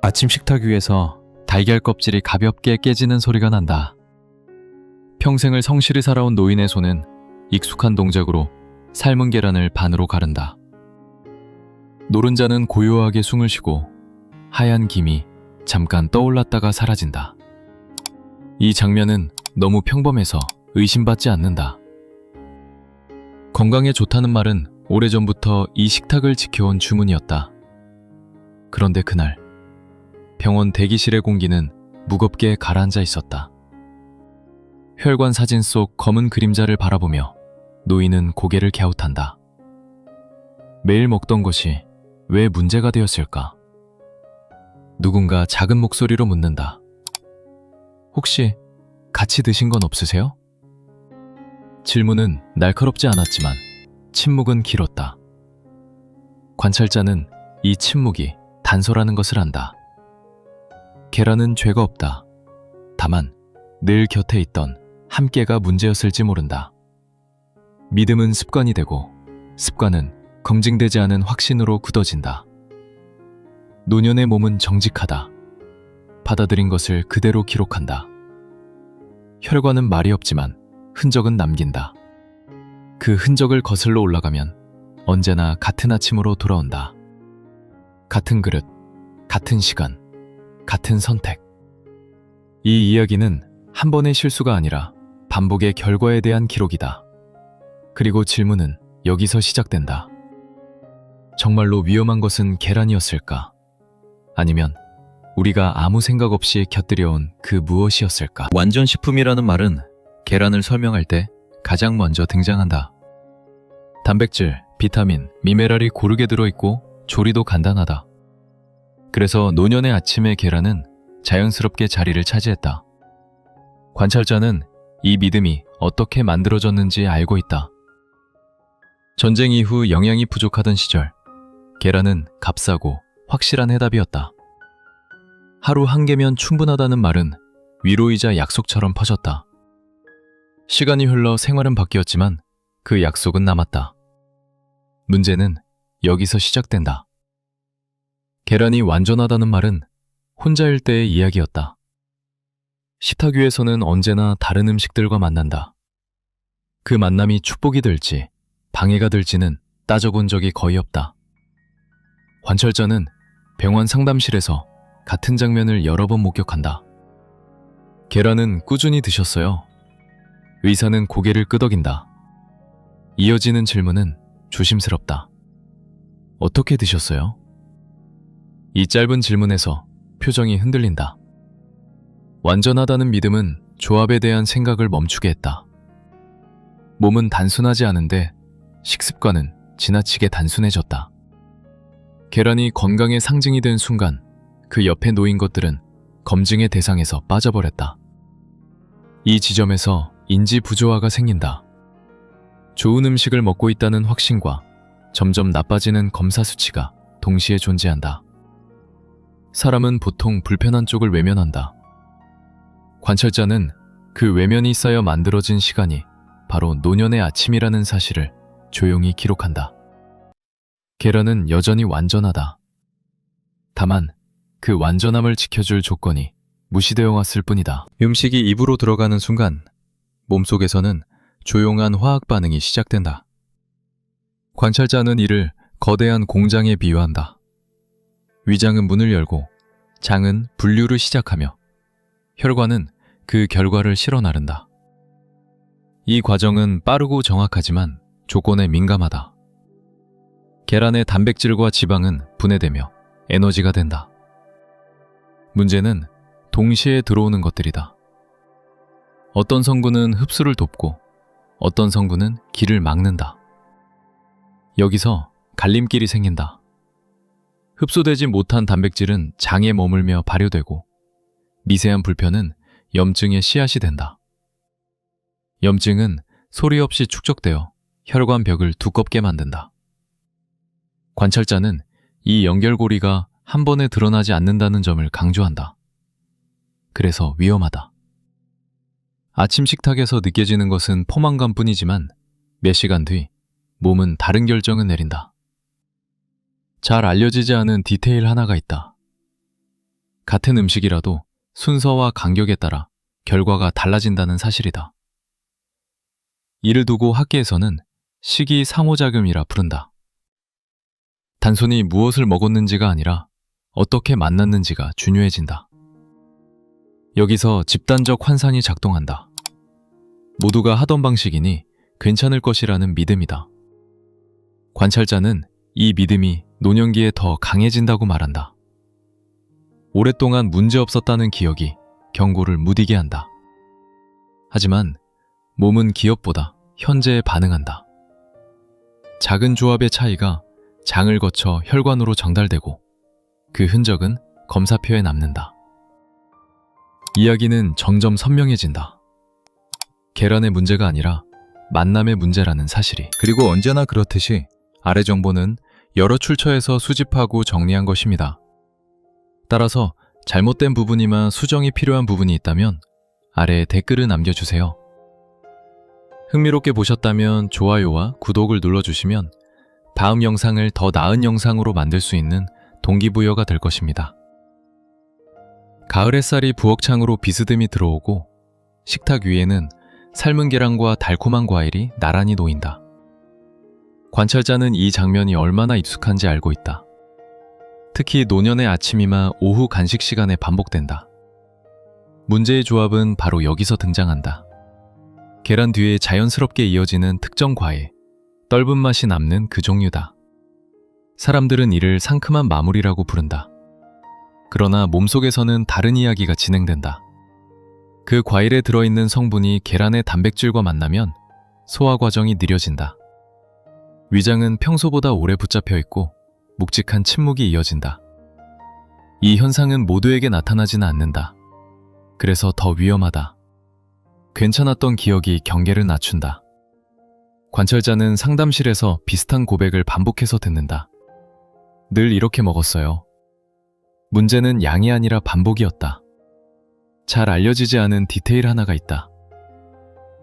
아침 식탁 위에서 달걀 껍질이 가볍게 깨지는 소리가 난다. 평생을 성실히 살아온 노인의 손은 익숙한 동작으로 삶은 계란을 반으로 가른다. 노른자는 고요하게 숨을 쉬고 하얀 김이 잠깐 떠올랐다가 사라진다. 이 장면은 너무 평범해서 의심받지 않는다. 건강에 좋다는 말은 오래전부터 이 식탁을 지켜온 주문이었다. 그런데 그날 병원 대기실의 공기는 무겁게 가라앉아 있었다. 혈관 사진 속 검은 그림자를 바라보며 노인은 고개를 갸웃한다. 매일 먹던 것이 왜 문제가 되었을까? 누군가 작은 목소리로 묻는다. 혹시 같이 드신 건 없으세요? 질문은 날카롭지 않았지만 침묵은 길었다. 관찰자는 이 침묵이 단서라는 것을 안다. 계란은 죄가 없다. 다만 늘 곁에 있던 함께가 문제였을지 모른다. 믿음은 습관이 되고 습관은 검증되지 않은 확신으로 굳어진다. 노년의 몸은 정직하다. 받아들인 것을 그대로 기록한다. 혈관은 말이 없지만 흔적은 남긴다. 그 흔적을 거슬러 올라가면 언제나 같은 아침으로 돌아온다. 같은 그릇, 같은 시간, 같은 선택. 이 이야기는 한 번의 실수가 아니라 반복의 결과에 대한 기록이다. 그리고 질문은 여기서 시작된다. 정말로 위험한 것은 계란이었을까? 아니면 우리가 아무 생각 없이 곁들여온 그 무엇이었을까? 완전 식품이라는 말은 계란을 설명할 때 가장 먼저 등장한다. 단백질, 비타민, 미네랄이 고르게 들어있고 조리도 간단하다. 그래서 노년의 아침의 계란은 자연스럽게 자리를 차지했다. 관찰자는 이 믿음이 어떻게 만들어졌는지 알고 있다. 전쟁 이후 영양이 부족하던 시절, 계란은 값싸고 확실한 해답이었다. 하루 한 개면 충분하다는 말은 위로이자 약속처럼 퍼졌다. 시간이 흘러 생활은 바뀌었지만 그 약속은 남았다. 문제는 여기서 시작된다. 계란이 완전하다는 말은 혼자일 때의 이야기였다. 식탁 위에서는 언제나 다른 음식들과 만난다. 그 만남이 축복이 될지 방해가 될지는 따져본 적이 거의 없다. 관찰자는 병원 상담실에서 같은 장면을 여러 번 목격한다. 계란은 꾸준히 드셨어요. 의사는 고개를 끄덕인다. 이어지는 질문은 조심스럽다. 어떻게 드셨어요? 이 짧은 질문에서 표정이 흔들린다. 완전하다는 믿음은 조합에 대한 생각을 멈추게 했다. 몸은 단순하지 않은데 식습관은 지나치게 단순해졌다. 계란이 건강의 상징이 된 순간 그 옆에 놓인 것들은 검증의 대상에서 빠져버렸다. 이 지점에서 인지 부조화가 생긴다. 좋은 음식을 먹고 있다는 확신과 점점 나빠지는 검사 수치가 동시에 존재한다. 사람은 보통 불편한 쪽을 외면한다. 관찰자는 그 외면이 쌓여 만들어진 시간이 바로 노년의 아침이라는 사실을 조용히 기록한다. 계란은 여전히 완전하다. 다만 그 완전함을 지켜줄 조건이 무시되어 왔을 뿐이다. 음식이 입으로 들어가는 순간 몸속에서는 조용한 화학 반응이 시작된다. 관찰자는 이를 거대한 공장에 비유한다. 위장은 문을 열고 장은 분류를 시작하며 혈관은 그 결과를 실어 나른다. 이 과정은 빠르고 정확하지만 조건에 민감하다. 계란의 단백질과 지방은 분해되며 에너지가 된다. 문제는 동시에 들어오는 것들이다. 어떤 성분은 흡수를 돕고 어떤 성분은 길을 막는다. 여기서 갈림길이 생긴다. 흡수되지 못한 단백질은 장에 머물며 발효되고 미세한 불편은 염증의 씨앗이 된다. 염증은 소리 없이 축적되어 혈관 벽을 두껍게 만든다. 관찰자는 이 연결고리가 한 번에 드러나지 않는다는 점을 강조한다. 그래서 위험하다. 아침 식탁에서 느껴지는 것은 포만감 뿐이지만 몇 시간 뒤 몸은 다른 결정을 내린다. 잘 알려지지 않은 디테일 하나가 있다. 같은 음식이라도 순서와 간격에 따라 결과가 달라진다는 사실이다. 이를 두고 학계에서는 식이 상호작용이라 부른다. 단순히 무엇을 먹었는지가 아니라 어떻게 만났는지가 중요해진다. 여기서 집단적 환상이 작동한다. 모두가 하던 방식이니 괜찮을 것이라는 믿음이다. 관찰자는 이 믿음이 노년기에 더 강해진다고 말한다. 오랫동안 문제 없었다는 기억이 경고를 무디게 한다. 하지만 몸은 기업보다 현재에 반응한다. 작은 조합의 차이가 장을 거쳐 혈관으로 전달되고 그 흔적은 검사표에 남는다. 이야기는 점점 선명해진다. 계란의 문제가 아니라 만남의 문제라는 사실이. 그리고 언제나 그렇듯이 아래 정보는 여러 출처에서 수집하고 정리한 것입니다. 따라서 잘못된 부분이나 수정이 필요한 부분이 있다면 아래에 댓글을 남겨주세요. 흥미롭게 보셨다면 좋아요와 구독을 눌러주시면 다음 영상을 더 나은 영상으로 만들 수 있는 동기부여가 될 것입니다. 가을 햇살이 부엌창으로 비스듬히 들어오고 식탁 위에는 삶은 계란과 달콤한 과일이 나란히 놓인다. 관찰자는 이 장면이 얼마나 익숙한지 알고 있다. 특히 노년의 아침이나 오후 간식 시간에 반복된다. 문제의 조합은 바로 여기서 등장한다. 계란 뒤에 자연스럽게 이어지는 특정 과일, 떫은 맛이 남는 그 종류다. 사람들은 이를 상큼한 마무리라고 부른다. 그러나 몸속에서는 다른 이야기가 진행된다. 그 과일에 들어있는 성분이 계란의 단백질과 만나면 소화 과정이 느려진다. 위장은 평소보다 오래 붙잡혀 있고 묵직한 침묵이 이어진다. 이 현상은 모두에게 나타나지는 않는다. 그래서 더 위험하다. 괜찮았던 기억이 경계를 낮춘다. 관찰자는 상담실에서 비슷한 고백을 반복해서 듣는다. 늘 이렇게 먹었어요. 문제는 양이 아니라 반복이었다. 잘 알려지지 않은 디테일 하나가 있다.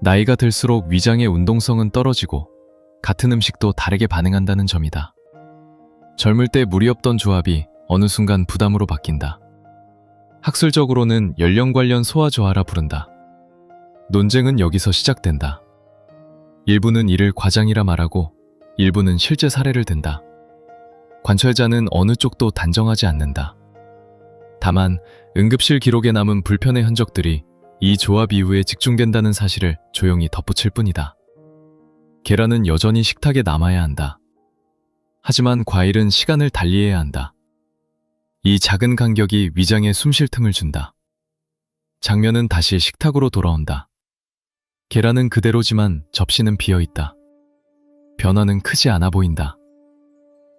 나이가 들수록 위장의 운동성은 떨어지고 같은 음식도 다르게 반응한다는 점이다. 젊을 때 무리 없던 조합이 어느 순간 부담으로 바뀐다. 학술적으로는 연령 관련 소화 저하라 부른다. 논쟁은 여기서 시작된다. 일부는 이를 과장이라 말하고 일부는 실제 사례를 든다. 관찰자는 어느 쪽도 단정하지 않는다. 다만 응급실 기록에 남은 불편의 흔적들이 이 조합 이후에 집중된다는 사실을 조용히 덧붙일 뿐이다. 계란은 여전히 식탁에 남아야 한다. 하지만 과일은 시간을 달리해야 한다. 이 작은 간격이 위장에 숨쉴 틈을 준다. 장면은 다시 식탁으로 돌아온다. 계란은 그대로지만 접시는 비어 있다. 변화는 크지 않아 보인다.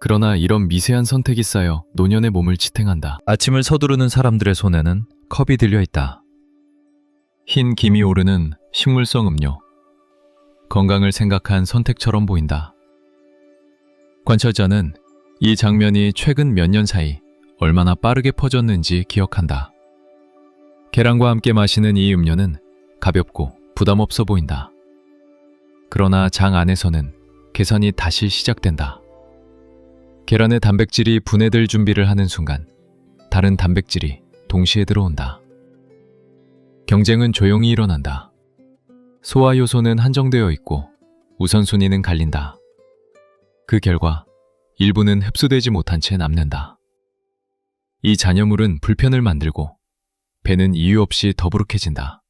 그러나 이런 미세한 선택이 쌓여 노년의 몸을 지탱한다. 아침을 서두르는 사람들의 손에는 컵이 들려 있다. 흰 김이 오르는 식물성 음료. 건강을 생각한 선택처럼 보인다. 관찰자는 이 장면이 최근 몇 년 사이 얼마나 빠르게 퍼졌는지 기억한다. 계란과 함께 마시는 이 음료는 가볍고 부담 없어 보인다. 그러나 장 안에서는 계산이 다시 시작된다. 계란의 단백질이 분해될 준비를 하는 순간 다른 단백질이 동시에 들어온다. 경쟁은 조용히 일어난다. 소화 요소는 한정되어 있고 우선순위는 갈린다. 그 결과 일부는 흡수되지 못한 채 남는다. 이 잔여물은 불편을 만들고 배는 이유 없이 더부룩해진다.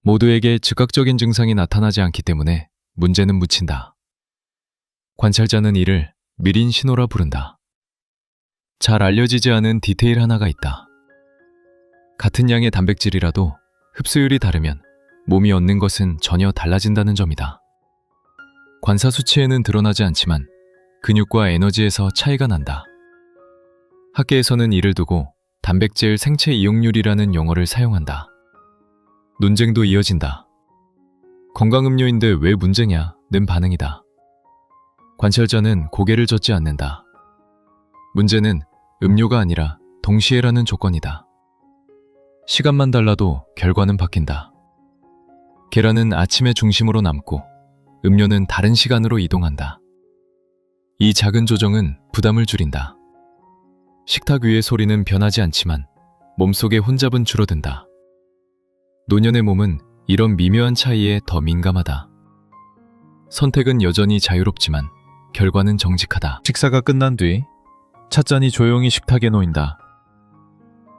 모두에게 즉각적인 증상이 나타나지 않기 때문에 문제는 묻힌다. 관찰자는 이를 미린 신호라 부른다. 잘 알려지지 않은 디테일 하나가 있다. 같은 양의 단백질이라도 흡수율이 다르면 몸이 얻는 것은 전혀 달라진다는 점이다. 관사 수치에는 드러나지 않지만 근육과 에너지에서 차이가 난다. 학계에서는 이를 두고 단백질 생체 이용률이라는 용어를 사용한다. 논쟁도 이어진다. 건강음료인데 왜 문제냐? 는 반응이다. 관찰자는 고개를 젓지 않는다. 문제는 음료가 아니라 동시에라는 조건이다. 시간만 달라도 결과는 바뀐다. 계란은 아침의 중심으로 남고 음료는 다른 시간으로 이동한다. 이 작은 조정은 부담을 줄인다. 식탁 위의 소리는 변하지 않지만 몸속의 혼잡은 줄어든다. 노년의 몸은 이런 미묘한 차이에 더 민감하다. 선택은 여전히 자유롭지만 결과는 정직하다. 식사가 끝난 뒤 찻잔이 조용히 식탁에 놓인다.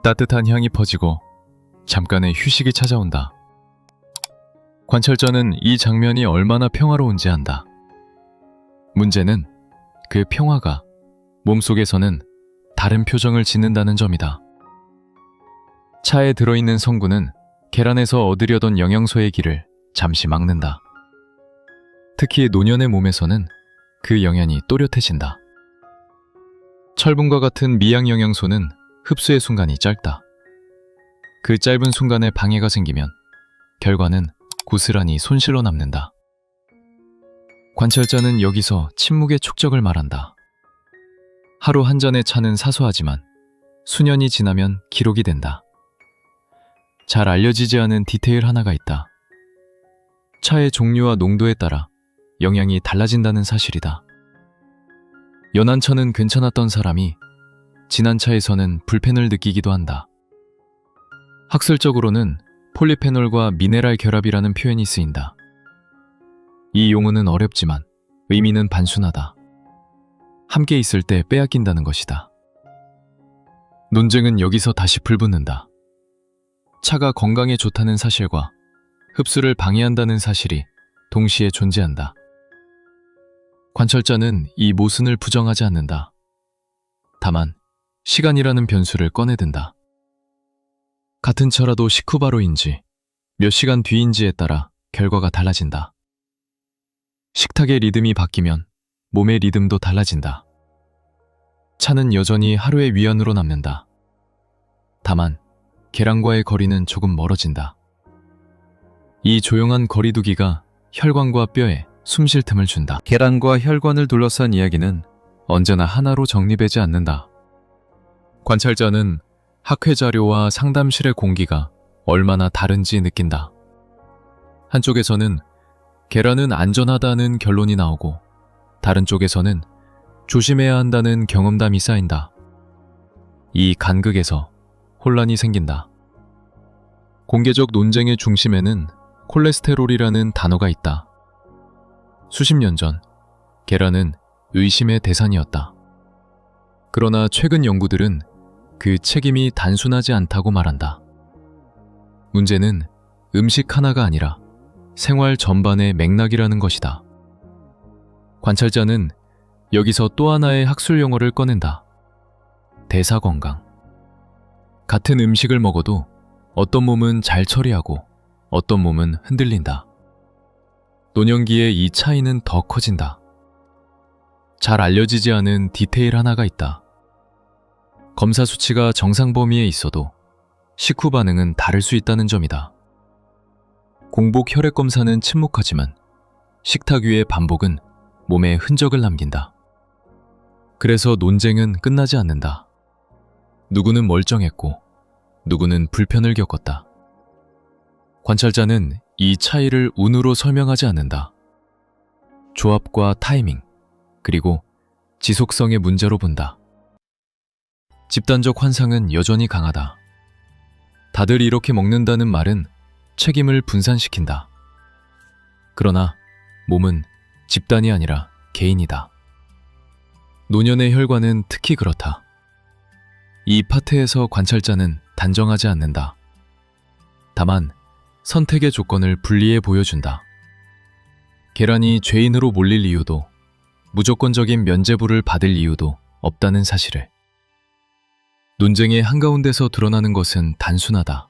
따뜻한 향이 퍼지고 잠깐의 휴식이 찾아온다. 관찰자는 이 장면이 얼마나 평화로운지 안다. 문제는 그 평화가 몸속에서는 다른 표정을 짓는다는 점이다. 차에 들어있는 성분은 계란에서 얻으려던 영양소의 길을 잠시 막는다. 특히 노년의 몸에서는 그 영양이 또렷해진다. 철분과 같은 미양 영양소는 흡수의 순간이 짧다. 그 짧은 순간에 방해가 생기면 결과는 고스란히 손실로 남는다. 관찰자는 여기서 침묵의 촉적을 말한다. 하루 한 잔의 차는 사소하지만 수년이 지나면 기록이 된다. 잘 알려지지 않은 디테일 하나가 있다. 차의 종류와 농도에 따라 영향이 달라진다는 사실이다. 연한 차는 괜찮았던 사람이 진한 차에서는 불펜을 느끼기도 한다. 학술적으로는 폴리페놀과 미네랄 결합이라는 표현이 쓰인다. 이 용어는 어렵지만 의미는 단순하다. 함께 있을 때 빼앗긴다는 것이다. 논쟁은 여기서 다시 불붙는다. 차가 건강에 좋다는 사실과 흡수를 방해한다는 사실이 동시에 존재한다. 관찰자는 이 모순을 부정하지 않는다. 다만 시간이라는 변수를 꺼내든다. 같은 차라도 식후바로인지 몇 시간 뒤인지에 따라 결과가 달라진다. 식탁의 리듬이 바뀌면 몸의 리듬도 달라진다. 차는 여전히 하루의 위안으로 남는다. 다만 계란과의 거리는 조금 멀어진다. 이 조용한 거리두기가 혈관과 뼈에 숨 쉴 틈을 준다. 계란과 혈관을 둘러싼 이야기는 언제나 하나로 정리되지 않는다. 관찰자는 학회 자료와 상담실의 공기가 얼마나 다른지 느낀다. 한쪽에서는 계란은 안전하다는 결론이 나오고 다른 쪽에서는 조심해야 한다는 경험담이 쌓인다. 이 간극에서 혼란이 생긴다. 공개적 논쟁의 중심에는 콜레스테롤이라는 단어가 있다. 수십 년 전, 계란은 의심의 대상이었다. 그러나 최근 연구들은 그 책임이 단순하지 않다고 말한다. 문제는 음식 하나가 아니라 생활 전반의 맥락이라는 것이다. 관찰자는 여기서 또 하나의 학술 용어를 꺼낸다. 대사 건강. 같은 음식을 먹어도 어떤 몸은 잘 처리하고 어떤 몸은 흔들린다. 노년기에 이 차이는 더 커진다. 잘 알려지지 않은 디테일 하나가 있다. 검사 수치가 정상 범위에 있어도 식후 반응은 다를 수 있다는 점이다. 공복 혈액 검사는 침묵하지만 식탁 위의 반복은 몸에 흔적을 남긴다. 그래서 논쟁은 끝나지 않는다. 누구는 멀쩡했고 누구는 불편을 겪었다. 관찰자는 이 차이를 운으로 설명하지 않는다. 조합과 타이밍, 그리고 지속성의 문제로 본다. 집단적 환상은 여전히 강하다. 다들 이렇게 먹는다는 말은 책임을 분산시킨다. 그러나 몸은 집단이 아니라 개인이다. 노년의 혈관은 특히 그렇다. 이 파트에서 관찰자는 단정하지 않는다. 다만 선택의 조건을 분리해 보여준다. 계란이 죄인으로 몰릴 이유도 무조건적인 면죄부를 받을 이유도 없다는 사실을. 논쟁의 한가운데서 드러나는 것은 단순하다.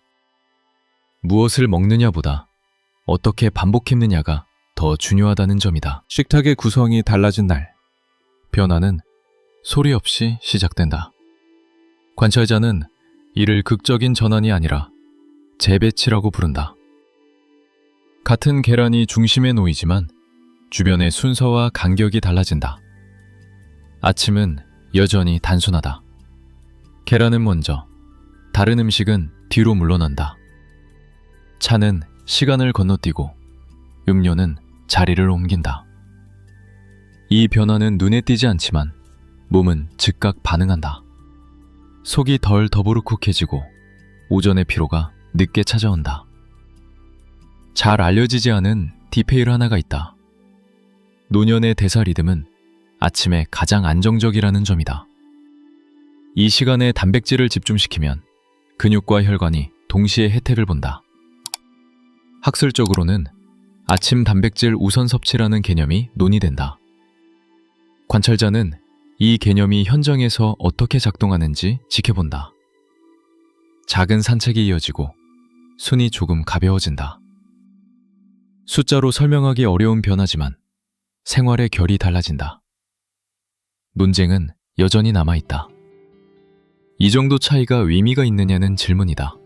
무엇을 먹느냐보다 어떻게 반복했느냐가 더 중요하다는 점이다. 식탁의 구성이 달라진 날, 변화는 소리 없이 시작된다. 관찰자는 이를 극적인 전환이 아니라 재배치라고 부른다. 같은 계란이 중심에 놓이지만 주변의 순서와 간격이 달라진다. 아침은 여전히 단순하다. 계란은 먼저, 다른 음식은 뒤로 물러난다. 차는 시간을 건너뛰고 음료는 자리를 옮긴다. 이 변화는 눈에 띄지 않지만 몸은 즉각 반응한다. 속이 덜 더부룩해지고 오전의 피로가 늦게 찾아온다. 잘 알려지지 않은 디테일 하나가 있다. 노년의 대사 리듬은 아침에 가장 안정적이라는 점이다. 이 시간에 단백질을 집중시키면 근육과 혈관이 동시에 혜택을 본다. 학술적으로는 아침 단백질 우선 섭취라는 개념이 논의된다. 관찰자는 이 개념이 현장에서 어떻게 작동하는지 지켜본다. 작은 산책이 이어지고 순이 조금 가벼워진다. 숫자로 설명하기 어려운 변화지만 생활의 결이 달라진다. 논쟁은 여전히 남아있다. 이 정도 차이가 의미가 있느냐는 질문이다.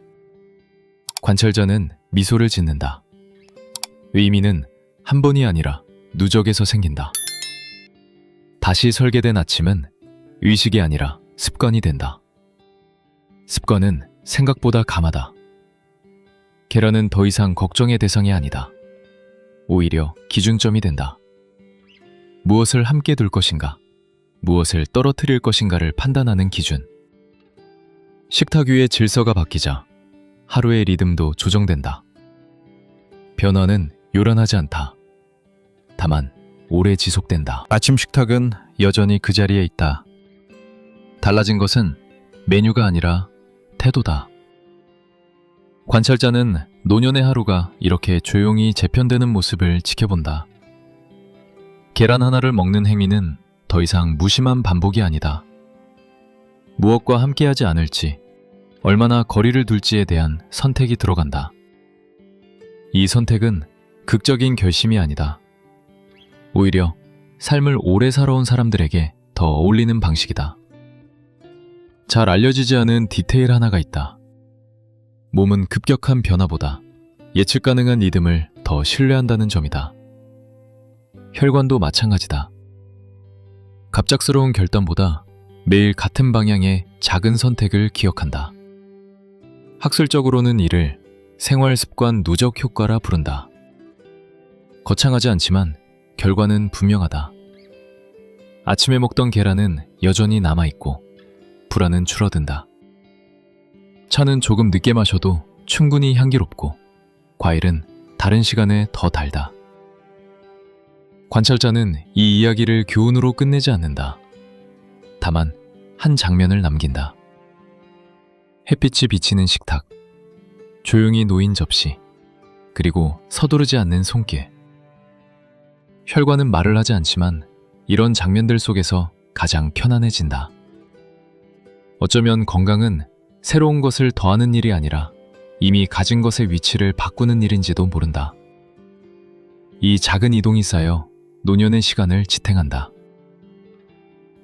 관찰자는 미소를 짓는다. 의미는 한 번이 아니라 누적에서 생긴다. 다시 설계된 아침은 의식이 아니라 습관이 된다. 습관은 생각보다 감하다. 계란은 더 이상 걱정의 대상이 아니다. 오히려 기준점이 된다. 무엇을 함께 둘 것인가, 무엇을 떨어뜨릴 것인가를 판단하는 기준. 식탁 위의 질서가 바뀌자 하루의 리듬도 조정된다. 변화는 요란하지 않다. 다만 오래 지속된다. 아침 식탁은 여전히 그 자리에 있다. 달라진 것은 메뉴가 아니라 태도다. 관찰자는 노년의 하루가 이렇게 조용히 재편되는 모습을 지켜본다. 계란 하나를 먹는 행위는 더 이상 무심한 반복이 아니다. 무엇과 함께하지 않을지, 얼마나 거리를 둘지에 대한 선택이 들어간다. 이 선택은 극적인 결심이 아니다. 오히려 삶을 오래 살아온 사람들에게 더 어울리는 방식이다. 잘 알려지지 않은 디테일 하나가 있다. 몸은 급격한 변화보다 예측 가능한 리듬을 더 신뢰한다는 점이다. 혈관도 마찬가지다. 갑작스러운 결단보다 매일 같은 방향의 작은 선택을 기억한다. 학술적으로는 이를 생활 습관 누적 효과라 부른다. 거창하지 않지만 결과는 분명하다. 아침에 먹던 계란은 여전히 남아있고 불안은 줄어든다. 차는 조금 늦게 마셔도 충분히 향기롭고 과일은 다른 시간에 더 달다. 관찰자는 이 이야기를 교훈으로 끝내지 않는다. 다만 한 장면을 남긴다. 햇빛이 비치는 식탁, 조용히 놓인 접시, 그리고 서두르지 않는 손길. 혈관은 말을 하지 않지만 이런 장면들 속에서 가장 편안해진다. 어쩌면 건강은 새로운 것을 더하는 일이 아니라 이미 가진 것의 위치를 바꾸는 일인지도 모른다. 이 작은 이동이 쌓여 노년의 시간을 지탱한다.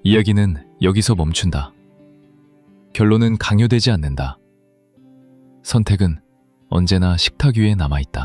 이야기는 여기서 멈춘다. 결론은 강요되지 않는다. 선택은 언제나 식탁 위에 남아있다.